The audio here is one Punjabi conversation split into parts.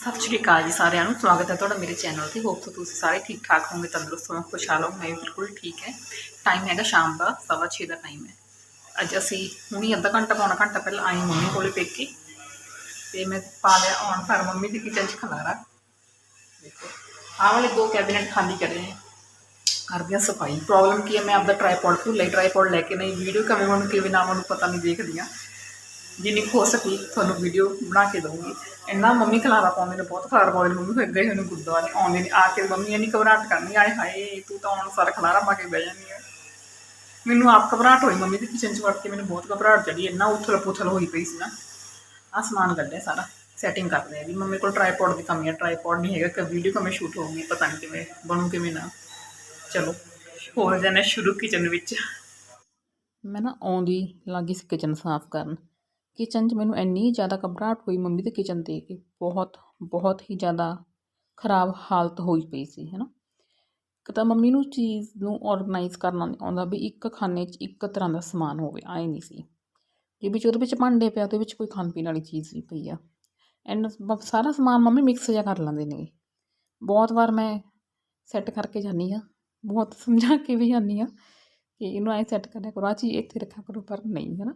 ਸਤਿ ਸ਼੍ਰੀ ਅਕਾਲ ਜੀ ਸਾਰਿਆਂ ਨੂੰ। ਸਵਾਗਤ ਹੈ ਤੁਹਾਡਾ ਮੇਰੇ ਚੈਨਲ ਤੇ। ਹੋਪ ਸੋ ਤੁਸੀਂ ਸਾਰੇ ਠੀਕ ਠਾਕ ਹੋਵੋਗੇ, ਤੰਦਰੁਸਤ ਹੋਵੋਗੇ, ਖੁਸ਼ਹਾਲ ਹੋ ਮੈਂ ਵੀ ਬਿਲਕੁਲ ਠੀਕ ਹੈ। ਟਾਈਮ ਹੈਗਾ ਸ਼ਾਮ ਦਾ, ਸਵਾ ਛੇ ਦਾ ਟਾਈਮ ਹੈ। ਅੱਜ ਅਸੀਂ ਹੁਣੀ ਅੱਧਾ ਘੰਟਾ ਪੌਣਾ ਘੰਟਾ ਪਹਿਲਾਂ ਆਈ ਮੰਮੀ ਕੋਲੇ ਪੇਕੇ। ਤੇ ਮੈਂ ਪਾ ਲਿਆ ਔਨ ਪਰ ਮੰਮੀ ਦੀ ਕਿਚਨ 'ਚ ਖਲਾਰਾ। ਦੇਖੋ, ਆਹ ਵਾਲੇ ਦੋ ਕੈਬਨਿਟ ਖਾਲੀ ਕਰੇ ਨੇ। ਕਰਦਿਆਂ ਸਫ਼ਾਈ। ਪ੍ਰੋਬਲਮ ਕੀ ਹੈ, ਮੈਂ ਆਪਦਾ ਟ੍ਰਾਈਪੋਡ ਭੁੱਲੇ ਟ੍ਰਾਈਪੋਡ ਲੈ ਕੇ ਨਹੀਂ ਵੀਡੀਓ ਕਿਵੇਂ ਹੁਣ ਕਿਵੇਂ ਨਾ ਮੈਨੂੰ ਪਤਾ ਨਹੀਂ ਦੇਖਦੀ ਹਾਂ। ਜਿੰਨੀ ਕੁ ਹੋ ਸਕੀ ਤੁਹਾਨੂੰ ਵੀਡੀਓ ਬਣਾ ਕੇ ਦਊਂਗੀ। ਇੰਨਾ ਮੰਮੀ ਖਲਾਰਾ ਪਾਉਂਦੇ ਨੇ, ਬਹੁਤ ਖਲਾਰਾ ਪਾਉਂਦੇ ਨੇ। ਮੰਮੀ ਫਿਰ ਗਏ ਹੋਏ ਨੇ ਗੁਰਦੁਆਰੇ, ਆਉਂਦੇ ਨੇ, ਆ ਕੇ ਮੰਮੀ ਇੰਨੀ ਘਬਰਾਹਟ ਕਰਨੀ, ਆਏ ਹਾਏ, ਤੂੰ ਤਾਂ ਹੁਣ ਸਾਰਾ ਖਲਾਰਾ ਪਾ ਕੇ ਬਹਿ ਜਾਂਦੀ ਹੈ ਮੈਨੂੰ ਆਪ ਘਬਰਾਹਟ ਹੋਈ, ਮੰਮੀ ਦੀ ਕਿਚਨ 'ਚ ਵੜ ਕੇ ਮੈਨੂੰ ਬਹੁਤ ਘਬਰਾਹਟ ਚੜੀ, ਇੰਨਾ ਉਥਲ ਪੁਥਲ ਹੋਈ ਪਈ ਸੀ ਨਾ। ਆਹ ਸਮਾਨ ਕੱਢਿਆ ਸਾਰਾ ਸੈਟਿੰਗ ਕਰਦੇ ਆ ਵੀ ਮੰਮੀ ਕੋਲ ਟ੍ਰਾਈਪੋਡ ਦੀ ਕਮੀ ਹੈ ਟ੍ਰਾਈਪੋਡ ਨਹੀਂ ਹੈਗਾ ਕਿ ਵੀਡੀਓ ਕਿਵੇਂ ਸ਼ੂਟ ਹੋਊਗੀ, ਪਤਾ ਨਹੀਂ ਕਿਵੇਂ ਬਣੂ, ਕਿਵੇਂ ਨਾ। ਚਲੋ ਹੋ ਜਾਣਾ ਸ਼ੁਰੂ ਕਿਚਨ ਵਿੱਚ। ਮੈਂ ਨਾ ਆਉਂਦੀ, ਲੱਗੀ ਸੀ ਕਿਚਨ ਸਾਫ਼ ਕਰਨ। ਕਿਚਨ 'ਚ ਮੈਨੂੰ ਇੰਨੀ ਜ਼ਿਆਦਾ ਘਬਰਾਹਟ ਹੋਈ ਮੰਮੀ ਦੇ ਕਿਚਨ 'ਤੇ ਕਿ ਬਹੁਤ ਬਹੁਤ ਹੀ ਜ਼ਿਆਦਾ ਖਰਾਬ ਹਾਲਤ ਹੋਈ ਪਈ ਸੀ ਹੈ ਨਾ ਇੱਕ ਤਾਂ ਮੰਮੀ ਨੂੰ ਚੀਜ਼ ਨੂੰ ਆਰਗੇਨਾਈਜ਼ ਕਰਨਾ ਨਹੀਂ ਆਉਂਦਾ ਵੀ ਇੱਕ ਖਾਨੇ 'ਚ ਇੱਕ ਤਰ੍ਹਾਂ ਦਾ ਸਮਾਨ ਹੋਵੇ, ਆਏ ਨਹੀਂ ਸੀ। ਜੇ ਵਿੱਚ ਉਹਦੇ ਵਿੱਚ ਭਾਂਡੇ ਪਿਆ ਉਹਦੇ ਵਿੱਚ ਕੋਈ ਖਾਣ ਪੀਣ ਵਾਲੀ ਚੀਜ਼ ਵੀ ਪਈ ਆ। ਐਂਡ ਸਾਰਾ ਸਮਾਨ ਮੰਮੀ ਮਿਕਸ ਜਿਹਾ ਕਰ ਲੈਂਦੇ ਨੇ। ਬਹੁਤ ਵਾਰ ਮੈਂ ਸੈੱਟ ਕਰਕੇ ਜਾਂਦੀ ਆ ਬਹੁਤ ਸਮਝਾ ਕੇ ਵੀ ਜਾਂਦੀ ਆ ਕਿ ਇਹਨੂੰ ਐ ਸੈੱਟ ਕਰਿਆ ਕਰੋ ਆ ਚੀਜ਼ ਇੱਥੇ ਰੱਖਿਆ ਕਰੋ ਪਰ ਨਹੀਂ ਹੈ ਨਾ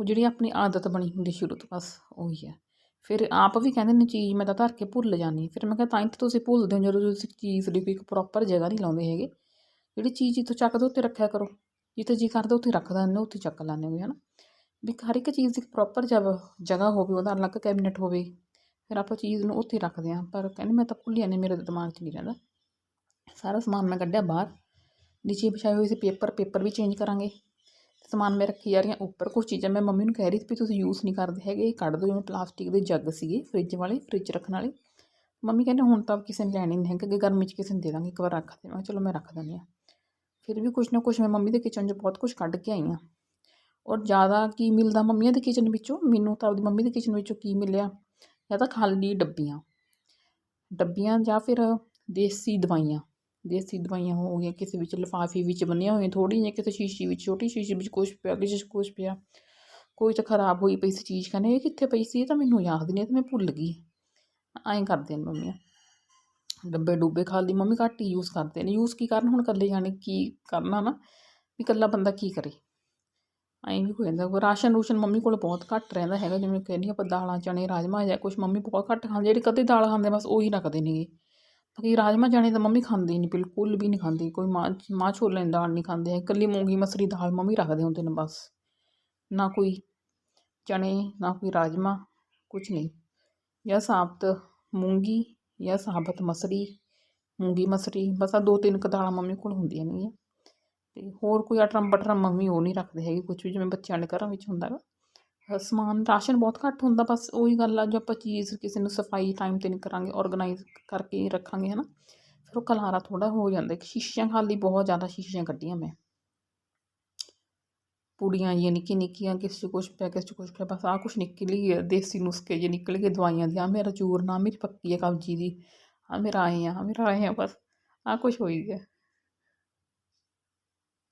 ਉਹ ਜਿਹੜੀ ਆਪਣੀ ਆਦਤ ਬਣੀ ਹੁੰਦੀ ਸ਼ੁਰੂ ਤੋਂ ਬਸ ਉਹੀ ਹੈ। ਫਿਰ ਆਪ ਵੀ ਕਹਿੰਦੇ ਨੇ ਚੀਜ਼ ਮੈਂ ਤਾਂ ਧਰ ਕੇ ਭੁੱਲ ਜਾਂਦੀ ਫਿਰ ਮੈਂ ਕਿਹਾ ਤਾਂ ਹੀ ਤਾਂ ਤੁਸੀਂ ਭੁੱਲਦੇ ਹੋ ਜਦੋਂ ਤੁਸੀਂ ਚੀਜ਼ ਦੀ ਕੋਈ ਇੱਕ ਪ੍ਰੋਪਰ ਜਗ੍ਹਾ ਨਹੀਂ ਲਾਉਂਦੇ ਹੈਗੇ। ਜਿਹੜੀ ਚੀਜ਼ ਜਿੱਥੋਂ ਚੱਕਦੇ ਉੱਤੇ ਰੱਖਿਆ ਕਰੋ। ਜਿੱਥੇ ਜੀ ਕਰਦਾ ਉੱਥੇ ਰੱਖ ਦਿੰਦੇ ਉੱਥੇ ਚੱਕ ਲੈਂਦੇ ਹੋ ਹੈ ਨਾ ਵੀ ਹਰ ਇੱਕ ਚੀਜ਼ ਦੀ ਪ੍ਰੋਪਰ ਜਗ੍ਹਾ ਹੋਵੇ, ਉਹਦਾ ਅਲੱਗ ਕੈਬਨਿਟ ਹੋਵੇ, ਫਿਰ ਆਪਾਂ ਚੀਜ਼ ਨੂੰ ਉੱਥੇ ਰੱਖਦੇ ਹਾਂ। ਪਰ ਕਹਿੰਦੇ ਮੈਂ ਤਾਂ ਭੁੱਲਿਆ ਨਹੀਂ ਮੇਰੇ ਦਿਮਾਗ 'ਚ ਨਹੀਂ ਰਹਿੰਦਾ। ਸਾਰਾ ਸਮਾਨ ਮੈਂ ਕੱਢਿਆ ਬਾਹਰ। ਨੀਚੇ ਵਿਛਾਏ ਹੋਏ ਸੀ, ਪੇਪਰ ਪੇਪਰ ਵੀ ਚੇਂਜ ਕਰਾਂਗੇ। ਸਮਾਨ ਮੈਂ ਰੱਖੀ ਜਾ ਰਹੀ ਹਾਂ ਉੱਪਰ। ਕੁਝ ਚੀਜ਼ਾਂ ਮੈਂ ਮੰਮੀ ਨੂੰ ਕਹਿ ਰਹੀ ਸੀ ਵੀ ਤੁਸੀਂ ਯੂਜ਼ ਨਹੀਂ ਕਰਦੇ ਹੈਗੇ। ਇਹ ਕੱਢ ਦਿਓ ਜਿਵੇਂ ਪਲਾਸਟਿਕ ਦੇ ਜੱਗ ਸੀਗੇ ਫ੍ਰਿਜ ਵਾਲੇ ਫ੍ਰਿਜ ਰੱਖਣ ਵਾਲੇ। ਮੰਮੀ ਕਹਿੰਦੇ ਹੁਣ ਤਾਂ ਕਿਸੇ ਨੇ ਲੈਣੀ ਨਹੀਂ ਹੈ ਕਿ ਗਰਮੀ 'ਚ ਕਿਸੇ ਨੂੰ ਦੇ ਦਾਂਗੇ, ਇੱਕ ਵਾਰ ਰੱਖ ਦੇ। ਮੈਂ ਚਲੋ ਮੈਂ ਰੱਖ ਦਿੰਦੀ ਹਾਂ। ਫਿਰ ਵੀ ਕੁਝ ਨਾ ਕੁਝ ਮੈਂ ਮੰਮੀ ਦੇ ਕਿਚਨ 'ਚ ਬਹੁਤ ਕੁਝ ਕੱਢ ਕੇ ਆਈ ਹਾਂ। ਔਰ ਜ਼ਿਆਦਾ ਕੀ ਮਿਲਦਾ ਮੰਮੀਆਂ ਦੇ ਕਿਚਨ ਵਿੱਚੋਂ? ਮੈਨੂੰ ਤਾਂ ਆਪਦੀ ਮੰਮੀ ਦੇ ਕਿਚਨ ਵਿੱਚੋਂ ਕੀ ਮਿਲਿਆ? ਜਾਂ ਤਾਂ ਖਾਲੀ ਡੱਬੀਆਂ। ਡੱਬੀਆਂ ਜਾਂ ਫਿਰ ਦੇਸੀ ਦਵਾਈਆਂ। ਦੇਸੀ ਦਵਾਈਆਂ ਹੋ ਗਈਆਂ, ਕਿਸੇ ਵਿੱਚ ਲਿਫਾਫੇ ਵਿੱਚ ਬੰਨੀਆਂ ਹੋਈਆਂ ਥੋੜ੍ਹੀਆਂ ਜਿਹੀਆਂ ਕਿਸੇ ਸ਼ੀਸ਼ੀ ਵਿੱਚ, ਛੋਟੀ ਸ਼ੀਸ਼ੀ ਵਿੱਚ ਕੁਛ ਪਿਆ, ਕਿਸੇ 'ਚ ਕੁਛ ਪਿਆ। ਕੋਈ ਤਾਂ ਖਰਾਬ ਹੋਈ ਪਈ ਸੀ ਚੀਜ਼ ਕਹਿੰਦੇ ਇਹ ਕਿੱਥੇ ਪਈ ਸੀ, ਇਹ ਤਾਂ ਮੈਨੂੰ ਯਾਦ ਨਹੀਂ, ਇਹ ਤਾਂ ਮੈਂ ਭੁੱਲ ਗਈ। ਐਂ ਕਰਦੇ ਨੇ ਮੰਮੀਆਂ ਡੱਬੇ ਡੁੱਬੇ ਖਾਲੀ ਮੰਮੀ ਘੱਟ ਹੀ ਯੂਜ਼ ਕਰਦੇ ਨੇ। ਯੂਜ਼ ਕੀ ਕਰਨ, ਹੁਣ ਇਕੱਲੇ ਜਾਣੇ ਕੀ ਕਰਨਾ ਨਾ, ਵੀ ਇਕੱਲਾ ਬੰਦਾ ਕੀ ਕਰੇ? ਐਂ ਵੀ ਹੋ ਜਾਂਦਾ ਰਾਸ਼ਨ ਰੂਸ਼ਨ ਮੰਮੀ ਕੋਲ ਬਹੁਤ ਘੱਟ ਰਹਿੰਦਾ ਹੈਗਾ, ਜਿਵੇਂ ਕਹਿੰਦੀ ਆਪਾਂ ਦਾਲਾਂ ਚਣੇ ਰਾਜਮਾ ਜਾਂ ਕੁਛ, ਮੰਮੀ ਬਹੁਤ ਘੱਟ ਖਾਂਦੇ, ਜਿਹੜੇ ਕਦੇ ਦਾਲ ਖਾਂਦੇ ਬਸ ਉਹੀ ਰੱਖਦੇ ਨੇਗੇ। ਬਾਕੀ ਰਾਜਮਾ ਚਣੇ ਤਾਂ ਮੰਮੀ ਖਾਂਦੀ ਨਹੀਂ, ਬਿਲਕੁਲ ਵੀ ਨਹੀਂ ਖਾਂਦੀ। ਕੋਈ ਮਾਂ ਮਾਂ ਛੋਲੇ ਦੀ ਦਾਲ ਨਹੀਂ ਖਾਂਦੇ। ਹੈ ਇਕੱਲੀ ਮੂੰਗੀ ਮਸਰੀ ਦਾਲ ਮੰਮੀ ਰੱਖਦੇ ਹੁੰਦੇ ਨੇ ਬਸ। ਨਾ ਕੋਈ ਚਣੇ ਨਾ ਕੋਈ ਰਾਜਮਾ ਕੁਝ ਨਹੀਂ। ਜਾਂ ਸਾਬਤ ਮੂੰਗੀ, ਜਾਂ ਸਾਬਤ ਮਸਰੀ, ਮੂੰਗੀ ਮਸਰੀ, ਬਸ ਆ ਦੋ ਤਿੰਨ ਕੁ ਦਾਲਾਂ ਮੰਮੀ ਕੋਲ ਹੁੰਦੀਆਂ ਨੇ ਤੇ ਹੋਰ ਕੋਈ ਅਟਰਮ ਬਟਰਮ ਮੰਮੀ ਉਹ ਨਹੀਂ ਰੱਖਦੇ ਹੈਗੇ ਕੁਝ ਵੀ, ਜਿਵੇਂ ਬੱਚਿਆਂ ਦੇ ਘਰਾਂ ਵਿੱਚ ਹੁੰਦਾ ਗਾ। ਸਮਾਨ, ਰਾਸ਼ਨ ਬਹੁਤ ਘੱਟ ਹੁੰਦਾ, ਬਸ ਉਹੀ ਗੱਲ ਆ, ਜੋ ਆਪਾਂ ਚੀਜ਼ ਕਿਸੇ ਨੂੰ ਸਫ਼ਾਈ ਟਾਈਮ 'ਤੇ ਨਹੀਂ ਕਰਾਂਗੇ ਔਰਗਨਾਈਜ਼ ਕਰਕੇ ਰੱਖਾਂਗੇ ਹੈ ਨਾ ਫਿਰ ਉਹ ਕਲਾਰਾ ਥੋੜਾ ਹੋ ਜਾਂਦਾ ਸ਼ੀਸ਼ੀਆਂ ਖਾਲੀ ਬਹੁਤ ਜ਼ਿਆਦਾ ਸ਼ੀਸ਼ੀਆਂ ਕੱਢੀਆਂ ਮੈਂ। ਪੁੜੀਆਂ ਜਿਹੀਆਂ ਨਿੱਕੀ ਨਿੱਕੀਆਂ, ਕਿਸੇ 'ਚ ਕੁਛ ਪਿਆ, ਕਿਸੇ 'ਚ ਕੁਛ ਪਿਆ, ਬਸ ਆਹ ਕੁਛ ਨਿਕਲੀ ਹੈ ਦੇਸੀ ਨੁਸਖੇ ਜੇ ਨਿਕਲ ਗਏ, ਦਵਾਈਆਂ ਦੇ ਆ ਮੇਰਾ ਚੂਰਨਾ ਮੇਰੀ ਪੱਕੀ ਹੈ ਕਬਜੀ ਦੀ ਆ ਮੇਰਾ ਆਏ ਆ ਮੇਰਾ ਆਏ ਆ, ਬਸ ਆਹ ਕੁਛ ਹੋਈ ਗਿਆ।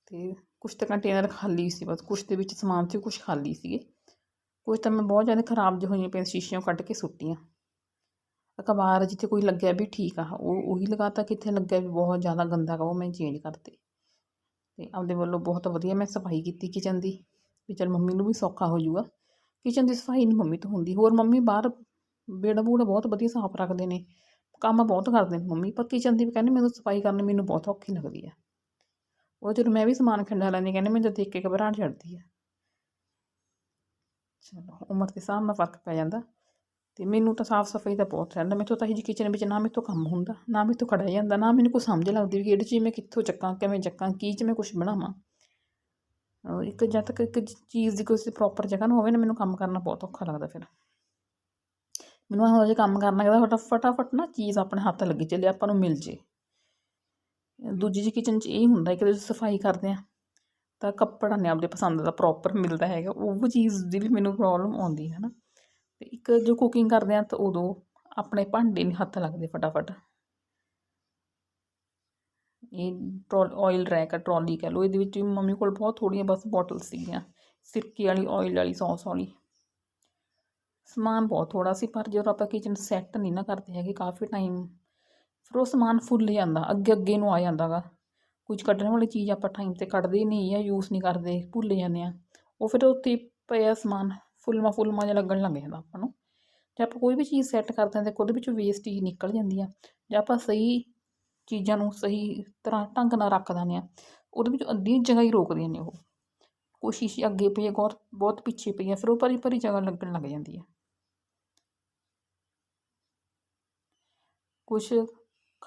ਤੇ ਕੁਛ ਤਾਂ ਕੰਟੇਨਰ ਖਾਲੀ ਸੀ, ਬਸ ਕੁਛ ਦੇ ਵਿੱਚ ਸਮਾਨ ਸੀ, ਕੁਛ ਖਾਲੀ ਸੀਗੇ। ਕੁਛ ਤਾਂ ਮੈਂ ਬਹੁਤ ਜ਼ਿਆਦਾ ਖਰਾਬ ਜਿਹਾ ਹੋਈਆਂ ਪਈਆਂ ਸ਼ੀਸ਼ਿਆਂ ਕੱਢ ਕੇ ਸੁੱਟੀਆਂ। ਅਖਬਾਰ ਜਿੱਥੇ ਕੋਈ ਲੱਗਿਆ ਵੀ ਠੀਕ ਆ, ਉਹ ਉਹੀ ਲਗਾਤਾ ਕਿੱਥੇ ਲੱਗਿਆ ਵੀ ਬਹੁਤ ਜ਼ਿਆਦਾ ਗੰਦਾ ਗਾ, ਉਹ ਮੈਂ ਚੇਂਜ ਕਰਤੇ ਤੇ ਆਪਦੇ ਵੱਲੋਂ ਬਹੁਤ ਵਧੀਆ ਮੈਂ ਸਫ਼ਾਈ ਕੀਤੀ ਕਿਚਨ ਦੀ, ਵੀ ਚਲ ਮੰਮੀ ਨੂੰ ਵੀ ਸੌਖਾ ਹੋ ਜਾਊਗਾ। ਕਿਚਨ ਦੀ ਸਫ਼ਾਈ ਨਹੀਂ ਮੰਮੀ ਤੋਂ ਹੁੰਦੀ, ਹੋਰ ਮੰਮੀ ਬਾਹਰ ਬੇੜਾ ਬੂੜਾ ਬਹੁਤ ਵਧੀਆ ਸਾਫ਼ ਰੱਖਦੇ ਨੇ, ਕੰਮ ਬਹੁਤ ਕਰਦੇ ਨੇ ਮੰਮੀ, ਪਰ ਕਿਚਨ ਦੀ ਵੀ ਕਹਿੰਦੇ ਮੈਨੂੰ ਸਫ਼ਾਈ ਕਰਨੀ ਮੈਨੂੰ ਬਹੁਤ ਔਖੀ ਲੱਗਦੀ ਆ। ਉਹ ਜਦੋਂ ਮੈਂ ਵੀ ਸਮਾਨ ਖੰਡਾ ਲੈਂਦੀ, ਕਹਿੰਦੇ ਮੈਨੂੰ ਦੇਖ ਕੇ ਘਬਰਾਹਟ ਚੜਦੀ ਆ। ਚਲੋ, ਉਮਰ ਦੇ ਹਿਸਾਬ ਨਾਲ ਫ਼ਰਕ ਪੈ ਜਾਂਦਾ। ਤੇ ਮੈਨੂੰ ਤਾਂ ਸਾਫ਼ ਸਫ਼ਾਈ ਦਾ ਬਹੁਤ ਰਹਿੰਦਾ। ਮੈਥੋਂ ਤਾਂ ਇਹ ਜੀ ਕਿਚਨ ਵਿੱਚ ਨਾ ਮੈਥੋਂ ਕੰਮ ਹੁੰਦਾ, ਨਾ ਮੈਥੋਂ ਖੜਿਆ ਜਾਂਦਾ, ਨਾ ਮੈਨੂੰ ਕੋਈ ਸਮਝ ਲੱਗਦੀ ਵੀ ਕਿਹੜੀ ਚੀਜ਼ ਮੈਂ ਕਿੱਥੋਂ ਚੱਕਾਂ, ਕਿਵੇਂ ਚੱਕਾਂ, ਕੀ ਚ ਮੈਂ ਕੁਝ ਬਣਾਵਾਂ। ਇੱਕ ਜਦ ਤੱਕ ਇੱਕ ਚੀਜ਼ ਦੀ ਕੋਈ ਪ੍ਰੋਪਰ ਜਗ੍ਹਾ ਨਾ ਹੋਵੇ ਨਾ, ਮੈਨੂੰ ਕੰਮ ਕਰਨਾ ਬਹੁਤ ਔਖਾ ਲੱਗਦਾ ਫਿਰ। ਮੈਨੂੰ ਇਹੋ ਜਿਹਾ ਕੰਮ ਕਰਨਾ ਚਾਹੀਦਾ ਫਟਾਫਟ ਨਾ ਚੀਜ਼ ਆਪਣੇ ਹੱਥ ਲੱਗੀ ਚੱਲੇ, ਆਪਾਂ ਨੂੰ ਮਿਲ ਜੇ। ਦੂਜੀ ਜੀ ਕਿਚਨ 'ਚ ਇਹ ਹੁੰਦਾ ਕਿ ਤੁਸੀਂ ਸਫ਼ਾਈ ਕਰਦੇ ਆ ਤਾਂ ਕੱਪੜਾ ਨਹੀਂ ਆਪਦੇ ਪਸੰਦ ਦਾ ਪ੍ਰੋਪਰ ਮਿਲਦਾ ਹੈਗਾ, ਉਹ ਚੀਜ਼ ਦੀ ਵੀ ਮੈਨੂੰ ਪ੍ਰੋਬਲਮ ਆਉਂਦੀ ਹੈ ਨਾ। ਤੇ ਇੱਕ ਜੋ ਕੁਕਿੰਗ ਕਰਦੇ ਆ ਤਾਂ ਉਦੋਂ ਆਪਣੇ ਭਾਂਡੇ ਨਹੀਂ ਹੱਥ ਲੱਗਦੇ ਫਟਾਫਟ। ਇਹ ਟਰੋਲ ਆਇਲ ਰੈਕ ਆ, ਟਰੋਲੀ ਕਹਿ ਲਓ, ਇਹਦੇ ਵਿੱਚ ਮੰਮੀ ਕੋਲ ਬਹੁਤ ਥੋੜ੍ਹੀਆਂ ਬਸ ਬੋਟਲ ਸੀਗੀਆਂ, ਸਿਰਕੇ ਵਾਲੀ ਆਇਲ ਵਾਲੀ ਸੌਸ ਵਾਲੀ। ਸਮਾਨ ਬਹੁਤ ਥੋੜਾ ਸੀ, ਪਰ ਜਦੋਂ ਆਪਾਂ ਕਿਚਨ ਸੈੱਟ ਨਹੀਂ ਨਾ ਕਰਦੇ ਹੈਗੇ, ਕਾਫੀ ਟਾਈਮ ਫਿਰ ਉਹ ਸਮਾਨ ਫੁੱਲ ਜਾਂਦਾ ਅੱਗੇ ਅੱਗੇ ਨੂੰ ਆ ਜਾਂਦਾ ਗਾ ਕੁਝ ਕੱਢਣ ਵਾਲੀ ਚੀਜ਼ ਆਪਾਂ ਟਾਈਮ ਤੇ ਕੱਢਦੇ ਨਹੀਂ ਜਾਂ ਯੂਜ਼ ਨਹੀਂ ਕਰਦੇ, ਭੁੱਲ ਜਾਂਦੇ ਆ ਉਹ ਫਿਰ ਉੱਥੇ ਪਿਆ ਸਮਾਨ ਫੁੱਲਮਾ ਫੁੱਲਮਾ ਜਿਹਾ ਲੱਗਣ ਲੱਗ ਜਾਂਦਾ ਆਪਾਂ ਨੂੰ। ਜੇ ਆਪਾਂ ਕੋਈ ਵੀ ਚੀਜ਼ ਸੈੱਟ ਕਰਦੇ ਹਾਂ ਤਾਂ ਉਹਦੇ ਵਿੱਚੋਂ ਵੇਸਟੇਜ ਨਿਕਲ ਜਾਂਦੀ ਆ। ਜੇ ਆਪਾਂ ਸਹੀ ਚੀਜ਼ਾਂ ਨੂੰ ਸਹੀ ਤਰ੍ਹਾਂ ਢੰਗ ਨਾਲ ਰੱਖ ਦਿੰਦੇ ਆ ਉਹਦੇ ਵਿੱਚ ਅੱਧੀ ਜਗ੍ਹਾ ਹੀ ਰੋਕਦੀਆਂ ਨੇ ਉਹ। ਕੋਸ਼ਿਸ਼ ਅੱਗੇ ਪਈ ਹੈ ਗੌਰ ਬਹੁਤ ਪਿੱਛੇ ਪਈ ਹੈ ਫਿਰ ਉਹ ਭਰੀ ਭਰੀ ਜਗ੍ਹਾ ਲੱਗਣ ਲੱਗ ਜਾਂਦੀ ਹੈ ਕੁਛ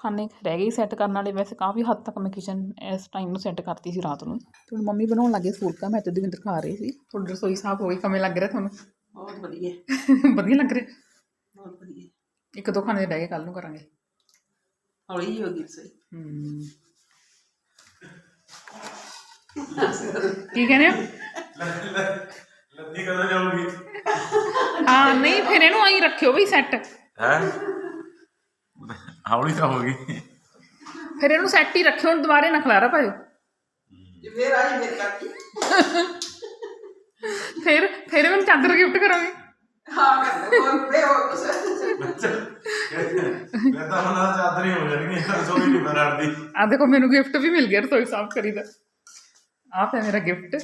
ਖਾਣੇ ਰਹਿ ਗਏ ਸੈੱਟ ਕਰਨ ਵਾਲੇ। ਵੈਸੇ ਕਾਫੀ ਹੱਦ ਤੱਕ ਮੈਂ ਕਿਚਨ ਇਸ ਟਾਈਮ ਨੂੰ ਸੈੱਟ ਕਰਤੀ ਸੀ ਰਾਤ ਨੂੰ। ਤੇ ਹੁਣ ਮੰਮੀ ਬਣਾਉਣ ਲੱਗੇ ਫੁਲਕਾ ਮੈਂ ਤੇ ਦਵਿੰਦਰ ਖਾ ਰਹੀ ਸੀ। ਤੁਹਾਡੀ ਰਸੋਈ ਸਾਫ਼ ਹੋ ਗਈ ਕਿਵੇਂ ਲੱਗ ਰਿਹਾ ਤੁਹਾਨੂੰ? ਬਹੁਤ ਵਧੀਆ। ਵਧੀਆ ਲੱਗ ਰਿਹਾ? ਬਹੁਤ ਵਧੀਆ। ਇੱਕ ਦੋ ਖਾਣੇ ਰਹਿ ਗਏ ਕੱਲ ਨੂੰ ਕਰਾਂਗੇ। ਹੌਲੀ ਜਿਹੀ ਹੋ ਗਈ ਸਹੀ ਹਮ ਕੀ ਕਹਿੰਦੇ ਹੋ? ਲੱਦੀ ਕਦੋਂ ਜਾਊਗੀ? ਹਾਂ ਨਹੀਂ ਫਿਰ ਇਹਨੂੰ ਆਈ ਰੱਖਿਓ ਵੀ ਸੈੱਟ ਹੈ? ਹੌਲੀ ਤਾਂ ਹੋ ਗਈ। ਫਿਰ ਇਹਨੂੰ ਸੈੱਟ ਹੀ ਰੱਖਿਓ ਹੁਣ ਦੁਬਾਰੇ ਨਾ ਖਲਾਰਾ ਪਾਇਓ। ਜੇ ਫੇਰ ਆਈ ਮੇਰੇ ਕਾਕੀ ਫਿਰ ਫਿਰ ਮੈਨੂੰ ਚਾਦਰ ਗਿਫਟ ਕਰੋਗੇ। ਹਾਂ ਕਰ ਹੋਰ ਫੇਰ ਹੋਰ ਕੁਛ। ਮੈਂ ਤਾਂ ਮਨਾਂ ਚਾਦਰ ਹੀ ਹੋ ਜਾਣੀ ਰਸੋਈ ਨਹੀਂ ਬਣਾਉਂਦੀ ਆ ਦੇਖੋ ਮੈਨੂੰ ਗਿਫਟ ਵੀ ਮਿਲ ਗਿਆ ਰਸੋਈ ਸਾਫ਼ ਕਰੀਦਾ ਆਹ ਹੈ ਮੇਰਾ ਗਿਫਟ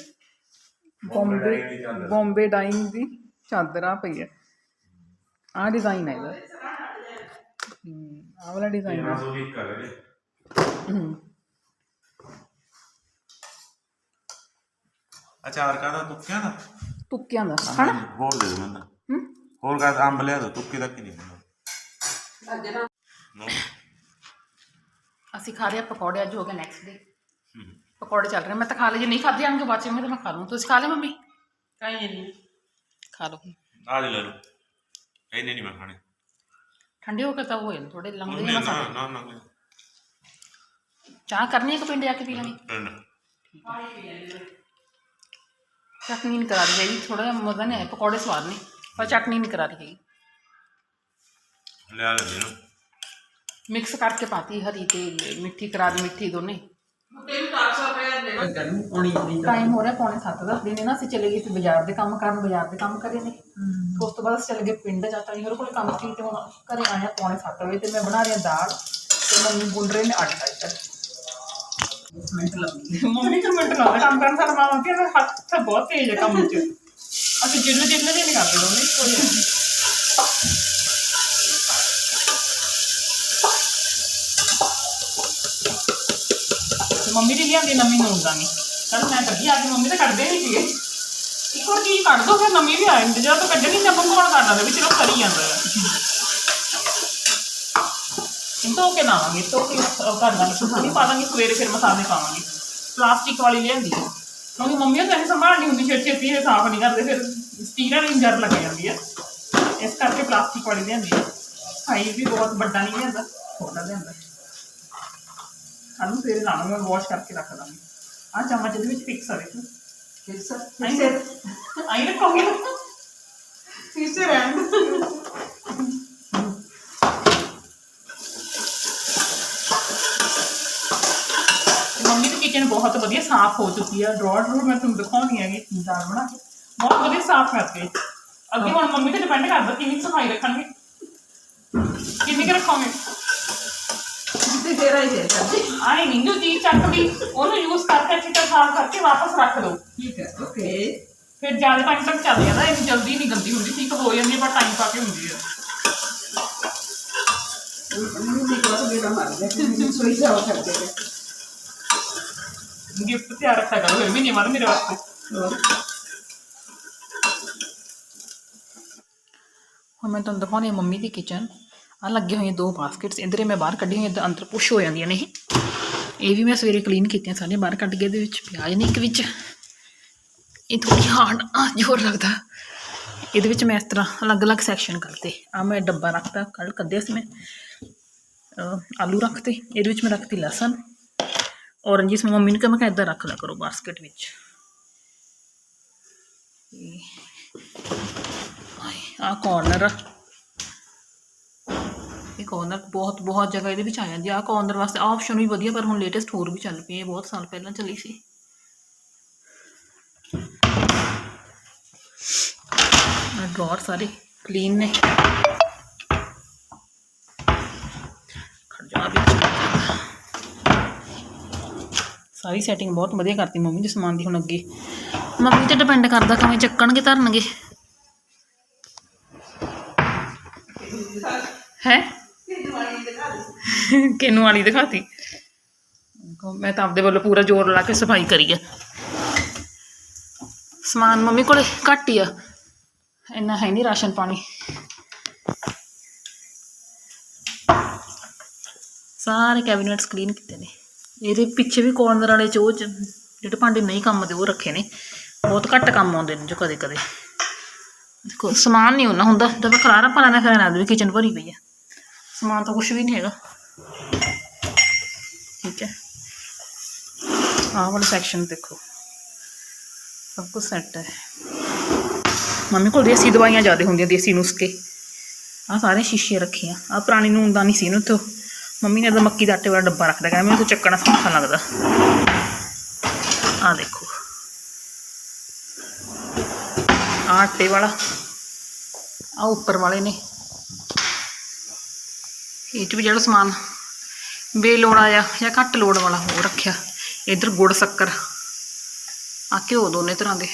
ਬੰਬੇ ਦੀ। ਬੰਬੇ ਡਾਈਂਗ ਦੀ ਚਾਦਰ ਆ ਪਈ ਹੈ ਆਹ ਡਿਜ਼ਾਈਨ ਹੈ ਇਹਦਾ। ਆਹ ਵਾਲਾ ਡਿਜ਼ਾਈਨ ਹੈ ਰਸੋਈ ਕਰ ਰਹੇ ਅਚਾਰ ਕਾਦਾ ਤੁੱਕਿਆਂ ਦਾ? ਤੁੱਕਿਆਂ ਦਾ ਹਨਾ? ਹੋਰ ਦੇ ਦੋ ਮੈਨੂੰ ਹਮ? ਹੋਰ ਕਾ ਅੰਬ ਲਿਆ ਦੋ ਤੁੱਕੇ ਦਾ ਕੀ ਨਹੀਂ ਹੁੰਦਾ ਅੱਜ ਨਾ ਨੋ। ਅਸੀਂ ਖਾ ਰਹੇ ਆ ਪਕੌੜੇ ਅੱਜ ਹੋ ਗਿਆ ਨੈਕਸਟ ਡੇ ਪਕੌੜੇ ਚੱਲ ਰਹੇ ਮੈਂ ਤਾਂ ਖਾ ਲਏ ਜੇ ਨਹੀਂ ਖਾਧੇ ਆਣਗੇ ਬਾਅਦ ਚ ਮੈਂ ਤਾਂ ਮੈਂ ਖਾ ਲੂੰ ਤੁਸੀਂ ਖਾ ਲਏ ਮੰਮੀ? ਕਾਈ ਨਹੀਂ। ਖਾ ਲਓ। ਆ ਲੈ ਲਓ। ਇਹਨੇ ਨਹੀਂ ਮੈਂ ਖਾਣੇ। ਠੰਡੇ ਹੋ ਕੇ ਤਾਂ ਹੋਏ ਨੇ ਥੋੜੇ ਉਹਨੇ ਨਾ ਨਾ ਨਾ ਨਾ ਚਾਹ ਕਰਨੀ ਹੈ ਕਿ ਪਿੰਡ ਜਾ ਕੇ ਪੀ ਲੈਣੀ ਨਾ ਚਟਨੀ ਨਹੀਂ ਕਰਾ ਰਹੀ ਥੋੜਾ ਜਿਹਾ ਮਜ਼ਾ ਨਹੀਂ ਆਇਆ ਪਕੌੜੇ ਸਵਾਦ ਨੇ ਪਰ ਚਟਨੀ ਨਹੀਂ ਕਰਾ ਰਹੀ ਹੈਗੀ। ਲਿਆ ਲੈ ਨਾ ਮਿਕਸ ਕਰਕੇ ਪਾਤੀ ਹਰੀ ਤੇ ਮਿੱਠੀ ਕਰਾ ਦੀ ਮਿੱਠੀ ਦੋਨੇ। ਤੈਨੂੰ 400 ਰੁਪਏ ਦੇ ਦੇ ਗਰਮੀ ਆਉਣੀ ਨਹੀਂ ਟਾਈਮ ਹੋ ਰਿਹਾ ਪੌਣੇ 7 ਦਾ ਦਿਨੇ ਨਾ ਅਸੀਂ ਚਲੇ ਗਏ ਸੀ ਬਾਜ਼ਾਰ ਦੇ ਕੰਮ ਕਰਨ ਬਾਜ਼ਾਰ ਦੇ ਕੰਮ ਕਰੇ ਨੇ। ਉਸ ਤੋਂ ਬਾਅਦ ਅਸੀਂ ਚਲੇ ਗਏ ਪਿੰਡ ਜਾਤਾ ਨਹੀਂ ਹੋਰ ਕੋਲ ਕੰਮ ਸੀ ਤੇ ਹੁਣ ਘਰੇ ਆਇਆ ਪੌਣੇ 7 ਵਜੇ ਤੇ ਮੈਂ ਬਣਾ ਰਹੀ ਹਾਂ ਦਾਲ ਤੇ ਮੰਮੀ ਗੁੰਨ ਰਹੇ ਨੇ ਆਟਾ ਇੱਧਰ। ਮਿੰਟ ਲੱਗਦੀ ਮੰਮੀ ਕਿ ਮਿੰਟ ਨਾਲ ਕੰਮ ਕਰਨ ਸਾਡਾ ਮਾਮਾ ਕਿ ਹੱਥ ਬਹੁਤ ਤੇਜ਼ ਹੈ ਕੰਮ 'ਚ ਅਸੀਂ ਜਿੰਨੇ ਜਿੰਨੇ ਨਹੀਂ ਕਰਦੇ ਦੋਨੇ ਕੋਈ ਨਹੀਂ। ਤੇ ਮੰਮੀ ਦੀ ਲਿਆਂਦੀ ਨਵੀਂ ਨੂਨ ਦਾਨੀ ਕੱਲ ਮੈਂ ਕੱਢੀ ਆ ਮੰਮੀ ਤਾਂ ਕੱਢਦੇ ਨਹੀਂ ਸੀਗੇ। ਇੱਕ ਵਾਰ ਚੀਜ਼ ਕੱਢ ਦੋ, ਫਿਰ ਨਵੀਂ ਵੀ ਆ ਜਾਂਦੀ ਜਦੋਂ ਤੋਂ ਕੱਢਣੀ ਤਾਂ ਬੰਗੋੜ ਕਰ ਦਿੰਦੇ ਵੀ ਚਲੋ ਕਰੀ ਜਾਂਦਾ ਹੈ। ਇਹ ਕੇ ਲਾਵਾਂਗੇ ਤੋਂ ਕੇ ਕਰ ਦਾਂਗੇ ਸੁਣੀ ਪਾ ਦਾਂਗੇ, ਸਵੇਰੇ ਫਿਰ ਮਸਾਲੇ ਪਾਵਾਂਗੇ। ਪਲਾਸਟਿਕ ਵਾਲੀ ਲਿਆਂਦੀ ਹੈ। ਕਿਉਂਕਿ ਮੰਮੀ ਤਾਂ ਸੰਭਾਲਣੀ ਹੁੰਦੀ, ਛੇਤੀ ਛੇਤੀ ਇਹ ਸਾਫ਼ ਨਹੀਂ ਕਰਦੇ, ਫਿਰ ਸਟੀਰਾਂ ਵਾਲੀ ਜਰ ਲੱਗ ਜਾਂਦੀ ਹੈ। ਇਸ ਕਰਕੇ ਪਲਾਸਟਿਕ ਵਾਲੀ ਲਿਆਂਦੀ ਹੈ। ਸਾਈਜ਼ ਵੀ ਬਹੁਤ ਵੱਡਾ ਨਹੀਂ ਲਿਆਂਦਾ ਛੋਟਾ ਲਿਆਂਦਾ। ਆਨੂੰ ਸਵੇਰੇ ਲਾਵਾਂਗੇ ਮੈਂ ਵਾਸ਼ ਕਰਕੇ ਰੱਖ ਦਾਂਗੀ। ਆ ਚਮਚ ਦੇ ਵਿੱਚ ਫਿਕਸ ਆ ਵੇਖੋ। ਫਿਰ ਸਰ ਆਈ ਫਿਰ ਆਈ ਰੱਖੋਗੇ ਨਾ ਫਿਰ ਸੇ ਰਹਿਣ ਤੇ ਮੰਮੀ ਦੀ ਕਿਚਨ ਬਹੁਤ ਵਧੀਆ ਸਾਫ਼ ਹੋ ਚੁੱਕੀ ਹੈ ਡਰਾਅਰ ਡਰੂਰ ਮੈਂ ਤੁਹਾਨੂੰ ਦਿਖਾਉਣੀ ਹੈਗੀ ਦਾਲ ਬਣਾ ਕੇ। ਬਹੁਤ ਵਧੀਆ ਸਾਫ਼ ਕਰਤੇ ਅੱਗੇ। ਹੁਣ ਮੰਮੀ ਤੇ ਡਿਪੈਂਡ ਕਰਦਾ ਕਿੰਨੀ ਸਫ਼ਾਈ ਰੱਖਣਗੇ। ਕਿੰਨੀ ਕੁ ਰੱਖੋਗੇ? ਤੇ ਫੇਰ ਆਈ ਫੇਰ ਕਰਦੀ ਆਏ ਜੋ ਚੀਜ਼ ਚੱਕ ਲਈ ਉਹਨੂੰ ਯੂਜ਼ ਕਰਕੇ ਤਰ੍ਹਾਂ ਸਾਫ਼ ਕਰਕੇ ਵਾਪਸ ਰੱਖ ਦਿਓ ਠੀਕ ਹੈ ਓਕੇ। ਫਿਰ ਜ਼ਿਆਦਾ ਟਾਈਮ ਤੱਕ ਚੱਲ ਜਾਂਦਾ ਇਹ ਜਲਦੀ ਨਹੀਂ ਗੰਦੀ ਹੁੰਦੀ ਠੀਕ ਹੋ ਜਾਂਦੀ ਹੈ ਪਰ ਟਾਈਮ ਪਾ ਕੇ ਹੁੰਦੀ ਹੈ। ਮੈਨੂੰ ਵੀ ਕੋਸ ਗੇੜਾ ਮਾਰ ਲਿਆ ਕਿ ਮੈਨੂੰ ਸੋਈ ਜਾਓ ਕਰਦੇ ਨੇ ਗਿਫਟ ਤਿਆਰ ਰੱਖਿਆ ਕਰੋ ਫਿਰ ਵੀ ਨਹੀਂ ਮਾਰ ਮੇਰੇ ਵਾਸਤੇ। ਹੋਰ? ਹੁਣ ਮੈਂ ਤੁਹਾਨੂੰ ਦਿਖਾਉਣੀ ਮੰਮੀ ਦੀ ਕਿਚਨ ਆ ਲੱਗੇ ਹੋਏ ਦੋ ਬਾਸਕਟਸ ਇਧਰੇ ਮੈਂ ਬਾਹਰ ਕੱਢੀ ਹੋਈਆਂ ਤੇ ਅੰਦਰ ਪੁਸ਼ ਹੋ ਜਾਂਦੀਆਂ ਨੇ ਇਹ। ਇਹ ਵੀ ਮੈਂ ਸਵੇਰੇ ਕਲੀਨ ਕੀਤੀਆਂ ਸਾਰੀਆਂ, ਬਾਹਰ ਕੱਢ ਕੇ ਇਹਦੇ ਵਿੱਚ ਪਿਆਜ਼ ਨੇ ਇੱਕ ਵਿੱਚ। ਇਹ ਥੋੜੀ ਹਾਰਡ ਆ ਜ਼ੋਰ ਲੱਗਦਾ। ਇਹਦੇ ਵਿੱਚ ਮੈਂ ਇਸ ਤਰ੍ਹਾਂ ਅਲੱਗ-ਅਲੱਗ ਸੈਕਸ਼ਨ ਕਰਤੇ। ਆ ਮੈਂ ਡੱਬਾ ਰੱਖਤਾ ਕੱਲ ਕੱਢਿਆ ਸੀ ਮੈਂ। ਅਹ ਆਲੂ ਰੱਖਤੇ, ਇਹਦੇ ਵਿੱਚ ਮੈਂ ਰੱਖਤੀ ਲਸਣ। ਔਰੰਜ ਇਸ ਮੰਮੀ ਨੂੰ ਕਿਹਾ, ਮੈਂ ਕਿਹਾ ਇੱਦਾਂ ਰੱਖ ਲਿਆ ਕਰੋ ਬਾਸਕਟ ਵਿੱਚ। ਆ। ਕਾਰਨਰ ਇਹ ਕਾਰਨਰ ਬਹੁਤ ਬਹੁਤ ਜਗ੍ਹਾ ਇਹਦੇ ਵਿੱਚ ਆ ਜਾਂਦੀ ਆ। ਆਹ ਕਾਰਨਰ ਵਾਸਤੇ ਆਪਸ਼ਨ ਵੀ ਵਧੀਆ, ਪਰ ਹੁਣ ਲੇਟੈਸਟ ਹੋਰ ਵੀ ਚੱਲ ਪਈ ਇਹ ਬਹੁਤ ਸਾਲ ਪਹਿਲਾਂ ਚੱਲੀ ਸੀ। ਆ ਡਰਾਅਰ ਸਾਰੇ ਕਲੀਨ ਨੇ। ਖੜ ਵੀ। ਸਾਰੀ ਸੈਟਿੰਗ ਬਹੁਤ ਵਧੀਆ ਕਰਤੀ ਮੰਮੀ ਦੇ ਸਮਾਨ ਦੀ ਹੁਣ ਅੱਗੇ। ਮੰਮੀ ਤੇ ਡਿਪੈਂਡ ਕਰਦਾ ਕਿਵੇਂ ਚੱਕਣਗੇ, ਧਰਨਗੇ। ਕਿਨੂੰ ਵਾਲੀ ਦਿਖਾਤੀ? ਮੈਂ ਤਾਂ ਆਪਦੇ ਵੱਲੋਂ ਪੂਰਾ ਜ਼ੋਰ ਲਾ ਕੇ ਸਫ਼ਾਈ ਕਰੀ ਆ। ਸਮਾਨ ਮੰਮੀ ਕੋਲੇ ਘੱਟ ਹੀ ਆ। ਇੰਨਾ ਹੈ ਨਹੀਂ ਰਾਸ਼ਨ ਪਾਣੀ। ਸਾਰੇ ਕੈਬਨਿਟਸ ਕਲੀਨ ਕੀਤੇ ਨੇ। ਇਹਦੇ ਪਿੱਛੇ ਵੀ ਕੋਰਨਰ ਵਾਲੇ ਚੋਹ ਚ ਜਿਹੜੇ ਭਾਂਡੇ ਨਹੀਂ ਕੰਮ ਦੇ, ਉਹ ਰੱਖੇ ਨੇ। ਬਹੁਤ ਘੱਟ ਕੰਮ ਆਉਂਦੇ ਨੇ ਜੋ ਕਦੇ ਕਦੇ ਦੇਖੋ, ਸਮਾਨ ਨਹੀਂ ਉਹਨਾਂ ਹੁੰਦਾ। ਜਦੋਂ ਮੈਂ ਖਲਾਰਾ ਪਾ ਲੈਣਾ ਫਿਰ ਨਾ ਵੀ ਕਿਚਨ ਭਰੀ ਪਈ ਆ। ਸਮਾਨ ਤਾਂ ਕੁਝ ਵੀ ਨਹੀਂ ਹੈਗਾ। ਠੀਕ ਹੈ। ਆਹ ਵਾਲਾ ਸੈਕਸ਼ਨ ਦੇਖੋ। ਸਭ ਕੁਝ ਸੈੱਟ ਹੈ। ਮੰਮੀ ਕੋਲ ਦੇਸੀ ਦਵਾਈਆਂ ਜ਼ਿਆਦਾ ਹੁੰਦੀਆਂ, ਦੇਸੀ ਨੁਸਖੇ। ਆ ਸਾਰੇ ਸ਼ੀਸ਼ੇ ਰੱਖੇ ਆ। ਆ ਪੁਰਾਣੀ ਨੂਨ ਦਾ ਨਹੀਂ ਸੀ ਨਾ ਉੱਥੋਂ। ਮੰਮੀ ਨੇ ਤਾਂ ਮੱਕੀ ਦਾ ਆਟੇ ਵਾਲਾ ਡੱਬਾ ਰੱਖਦਾ, ਕਹਿੰਦਾ ਮੈਨੂੰ ਤਾਂ ਚੱਕਣਾ ਸੌਖਾ ਲੱਗਦਾ। ਆ ਦੇਖੋ। ਆਹ ਆਟੇ ਵਾਲਾ। ਆ ਉੱਪਰ ਵਾਲੇ ਨੇ। ਇਹ 'ਚ ਵੀ ਜਿਹੜਾ ਸਮਾਨ ਬੇਲੋੜ ਆਇਆ ਜਾਂ ਘੱਟ ਲੋੜ ਵਾਲਾ ਉਹ ਰੱਖਿਆ। ਇੱਧਰ ਗੁੜ ਸ਼ੱਕਰ। ਆ ਘਿਓ ਦੋਨੇ ਤਰ੍ਹਾਂ ਦੇ।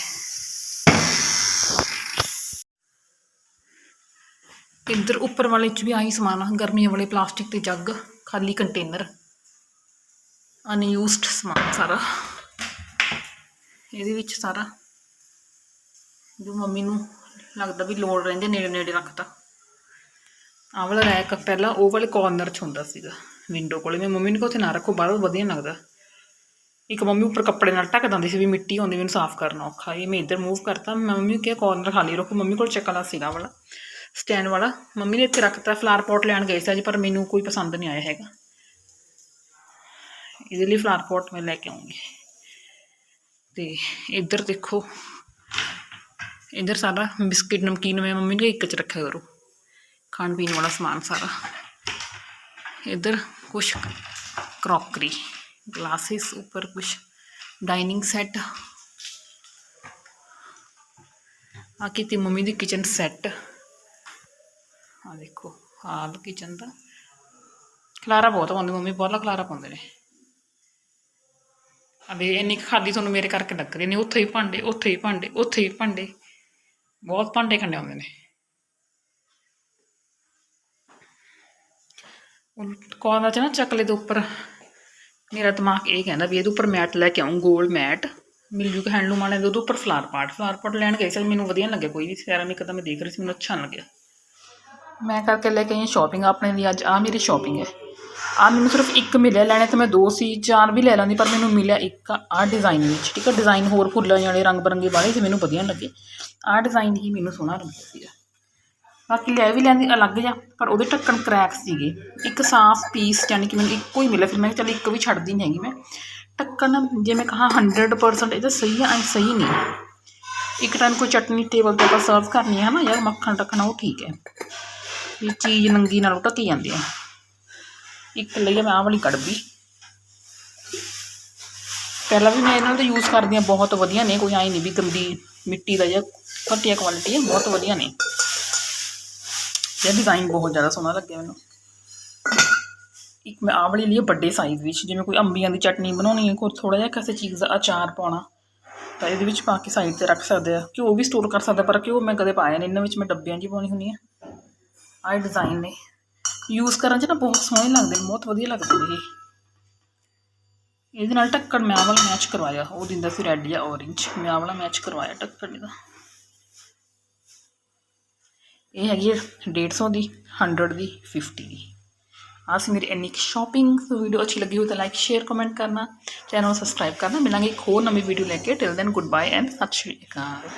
ਇੱਧਰ ਉੱਪਰ ਵਾਲੇ 'ਚ ਵੀ ਆਹੀ ਸਮਾਨ ਆ, ਗਰਮੀਆਂ ਵਾਲੇ ਪਲਾਸਟਿਕ ਦੇ ਜੱਗ, ਖਾਲੀ ਕੰਟੇਨਰ। ਅਨਯੂਜ਼ਡ ਸਮਾਨ ਸਾਰਾ। ਇਹਦੇ ਵਿੱਚ ਸਾਰਾ। ਜੋ ਮੰਮੀ ਨੂੰ ਲੱਗਦਾ ਵੀ ਲੋੜ ਰਹਿੰਦੇ ਨੇੜੇ ਨੇੜੇ ਰੱਖਤਾ। ਆਹ ਵਾਲਾ ਰੈਕ ਪਹਿਲਾਂ ਉਹ ਵਾਲੇ ਕੋਰਨਰ 'ਚ ਹੁੰਦਾ ਸੀਗਾ ਵਿੰਡੋ ਕੋਲੇ ਮੈਂ ਮੰਮੀ ਨੂੰ ਕਿਹਾ ਉੱਥੇ ਨਾ ਰੱਖੋ ਬਾਹਰ ਵਧੀਆ ਲੱਗਦਾ ਇੱਕ ਮੰਮੀ ਉੱਪਰ ਕੱਪੜੇ ਨਾਲ ਢੱਕ ਦਿੰਦੀ ਸੀ ਵੀ ਮਿੱਟੀ ਆਉਂਦੀ ਮੈਨੂੰ ਸਾਫ਼ ਕਰਨਾ ਔਖਾ ਇਹ ਮੈਂ ਇੱਧਰ ਮੂਵ ਕਰਤਾ ਮੈਂ ਮੰਮੀ ਨੂੰ ਕਿਹਾ ਕੋਰਨਰ ਖਾਲੀ ਰੱਖੋ ਮੰਮੀ ਕੋਲ ਚੱਕਲਾ ਸੀਗਾ ਵਾਲਾ ਸਟੈਂਡ ਵਾਲਾ ਮੰਮੀ ਨੇ ਇੱਥੇ ਰੱਖਤਾ ਫਲਾਰ ਪੋਟ ਲੈਣ ਗਏ ਸੀ ਅੱਜ ਪਰ ਮੈਨੂੰ ਕੋਈ ਪਸੰਦ ਨਹੀਂ ਆਇਆ ਹੈਗਾ ਇਹਦੇ ਲਈ ਫਲਾਰ ਪੋਟ ਮੈਂ ਲੈ ਕੇ ਆਉਂਗੀ ਤੇ ਇੱਧਰ ਦੇਖੋ ਇੱਧਰ ਸਾਰਾ ਬਿਸਕਿਟ ਨਮਕੀਨ ਮੈਂ ਮੰਮੀ ਨੇ ਇੱਕ ਚ ਰੱਖਿਆ ਕਰੋ ਖਾਣ ਪੀਣ ਵਾਲਾ ਸਮਾਨ ਸਾਰਾ। ਇੱਧਰ ਕੁਛ ਕਰੋਕਰੀ, ਗਲਾਸਿਸ ਉੱਪਰ ਕੁਛ ਡਾਈਨਿੰਗ ਸੈੱਟ। ਆ ਕੀਤੀ ਮੰਮੀ ਦੀ ਕਿਚਨ ਸੈੱਟ। ਆ ਦੇਖੋ, ਹਾਲ ਕਿਚਨ ਦਾ। ਖਲਾਰਾ ਬਹੁਤ ਪਾਉਂਦੇ ਮੰਮੀ ਬਹੁਤ ਖਲਾਰਾ ਪਾਉਂਦੇ ਨੇ। ਅਬੇ ਇੰਨੀ ਕੁ ਖਾਦੀ ਤੁਹਾਨੂੰ ਮੇਰੇ ਕਰਕੇ ਲੱਗ ਰਹੀ ਨੇ ਉੱਥੇ ਹੀ ਭਾਂਡੇ, ਉੱਥੇ ਹੀ ਭਾਂਡੇ, ਉੱਥੇ ਹੀ ਭਾਂਡੇ। ਬਹੁਤ ਭਾਂਡੇ ਖੰਡੇ ਆਉਂਦੇ ਨੇ। ਉਹ ਕੋਨਾ ਚ ਨਾ ਚੱਕਲੇ ਦੇ ਉੱਪਰ। ਮੇਰਾ ਦਿਮਾਗ ਇਹ ਕਹਿੰਦਾ ਵੀ ਇਹਦੇ ਉੱਪਰ ਮੈਟ ਲੈ ਕੇ ਆਉਂ ਗੋਲਡ ਮੈਟ। ਮਿਲ ਜੂਗਾ ਹੈਂਡਲੂਮ ਵਾਲਿਆਂ ਦੇ, ਉਹਦੇ ਉੱਪਰ ਫਲਾਰ ਪਾਟ ਫਲਾਰ ਪਾਟ ਲੈਣ ਗਏ ਸੀ ਮੈਨੂੰ ਵਧੀਆ ਲੱਗਿਆ ਕੋਈ ਵੀ। ਸੈਰਾਮਿਕ ਦਾ ਮੈਂ ਦੇਖ ਰਹੀ ਸੀ, ਮੈਨੂੰ ਅੱਛਾ ਨੀ ਲੱਗਿਆ। ਮੈਂ ਕਰਕੇ ਲੈ ਕੇ ਆਈ ਸ਼ਾਪਿੰਗ ਆਪਣੇ ਲਈ, ਅੱਜ ਆ ਮੇਰੀ ਸ਼ਾਪਿੰਗ ਹੈ। ਆ ਮੈਨੂੰ ਸਿਰਫ ਇੱਕ ਮਿਲਿਆ ਲੈਣੇ ਤੇ ਮੈਂ ਦੋ ਸੀ, ਚਾਰ ਵੀ ਲੈ ਲੈਂਦੀ, ਪਰ ਮੈਨੂੰ ਮਿਲਿਆ ਇੱਕ ਆ ਡਿਜ਼ਾਈਨ ਵਿੱਚ, ਠੀਕ ਹੈ ਡਿਜ਼ਾਈਨ ਹੋਰ ਫੁੱਲਾਂ ਵਾਲੇ ਰੰਗ ਬਰੰਗੇ ਵਾਲੇ ਸੀ, ਮੈਨੂੰ ਵਧੀਆ ਲੱਗੇ। ਆ ਡਿਜ਼ਾਈਨ ਹੀ ਮੈਨੂੰ ਸੋਹਣਾ ਲੱਗਿਆ ਸੀਗਾ। ਬਾਕੀ ਲੈ ਵੀ ਲੈਂਦੀ, ਅਲੱਗ ਜਿਹਾ, ਪਰ ਉਹਦੇ ਢੱਕਣ ਕਰੈਕ ਸੀਗੇ। ਇੱਕ ਸਾਫ਼ ਪੀਸ ਯਾਨੀ ਕਿ ਮੈਨੂੰ ਇੱਕੋ ਹੀ ਮਿਲਿਆ, ਫਿਰ ਮੈਂ ਕਿਹਾ ਚੱਲ ਇੱਕ ਵੀ ਛੱਡਦੀ ਨਹੀਂ ਹੈਗੀ ਮੈਂ। ਢੱਕਣ ਜੇ ਮੈਂ ਕਹਾ 100% ਇਹਦਾ ਸਹੀ ਆ, ਐਂ ਸਹੀ ਨਹੀਂ ਇੱਕ ਟਾਈਮ ਕੋਈ ਚਟਨੀ ਟੇਬਲ ਤੇ ਆਪਾਂ ਸਰਵ ਕਰਨੀ ਹੈ ਨਾ ਯਾਰ ਮੱਖਣ ਟੱਕਣਾ ਉਹ ਠੀਕ ਹੈ। ਇਹ ਚੀਜ਼ ਨੰਗੀ ਨਾਲ ਢੱਕੀ ਜਾਂਦੀ ਹੈ ਇੱਕ ਲਈ ਆ, ਮੈਂ ਆਹ ਵਾਲੀ ਕੜਬੀ ਪਹਿਲਾਂ ਵੀ ਮੈਂ ਇਹਨਾਂ ਦਾ ਯੂਜ਼ ਕਰਦੀ ਹਾਂ ਬਹੁਤ ਵਧੀਆ ਨੇ, ਕੋਈ ਆਈ ਨਹੀਂ ਵੀ ਗੰਦੀ ਮਿੱਟੀ ਦਾ ਜਾਂ ਘਟੀਆ ਕੁਆਲਿਟੀ ਹੈ ਬਹੁਤ ਵਧੀਆ ਨੇ। ਇਹ ਡਿਜ਼ਾਈਨ ਬਹੁਤ ਜ਼ਿਆਦਾ ਸੋਹਣਾ ਲੱਗਿਆ ਮੈਨੂੰ। ਇੱਕ ਮੈਂ ਆਹ ਵਾਲੀ ਲਈ ਵੱਡੇ ਸਾਈਜ਼ ਵਿੱਚ, ਜਿਵੇਂ ਕੋਈ ਅੰਬੀਆਂ ਦੀ ਚਟਨੀ ਬਣਾਉਣੀ ਹੈ, ਕੋਈ ਥੋੜਾ ਜਿਹਾ ਕਿਸੇ ਚੀਜ਼ ਦਾ ਅਚਾਰ ਪਾਉਣਾ, ਤਾਂ ਇਹਦੇ ਵਿੱਚ ਪਾ ਕੇ ਸਾਈਡ ਤੇ ਰੱਖ ਸਕਦੇ ਆ। ਘਿਓ ਵੀ ਸਟੋਰ ਕਰ ਸਕਦਾ, ਪਰ ਘਿਓ ਮੈਂ ਕਦੇ ਪਾਇਆ ਨਹੀਂ, ਇਹਨਾਂ ਵਿੱਚ ਮੈਂ ਡੱਬਿਆਂ 'ਚ ਹੀ ਪਾਉਣੀ ਹੁੰਦੀ ਆ। ਆਹ ਡਿਜ਼ਾਈਨ ਨੇ। ਯੂਜ਼ ਕਰਨ 'ਚ ਨਾ ਬਹੁਤ ਸੋਹਣੇ ਲੱਗਦੇ ਨੇ, ਬਹੁਤ ਵਧੀਆ ਲੱਗਦੇ ਨੇ ਇਹ। ਇਹਦੇ ਨਾਲ ਢੱਕਣ ਮੈਂ ਆਹ ਵਾਲਾ ਮੈਚ ਕਰਵਾਇਆ, ਉਹ ਦਿੰਦਾ ਸੀ ਰੈੱਡ ਜਾਂ orange ਮੈਂ ਆਹ ਵਾਲਾ ਮੈਚ ਕਰਵਾਇਆ ਢੱਕਣ ਦਾ ਇਹ ਹੈਗੀ ਹੈ 150 ਦੀ 100 ਦੀ 50 ਦੀ। ਆਹ ਸੀ ਮੇਰੀ ਇੰਨੀ ਸ਼ਾਪਿੰਗ ਵੀਡੀਓ ਅੱਛੀ ਲੱਗੀ ਹੋ ਤਾਂ ਲਾਈਕ ਸ਼ੇਅਰ ਕਮੈਂਟ ਕਰਨਾ। ਚੈਨਲ ਨੂੰ ਸਬਸਕ੍ਰਾਈਬ ਕਰਨਾ। ਮਿਲਾਂਗੇ ਇੱਕ ਹੋਰ ਨਵੀਂ ਵੀਡੀਓ ਲੈ ਕੇ। Till then goodbye and ਸਤਿ ਸ਼੍ਰੀ ਅਕਾਲ।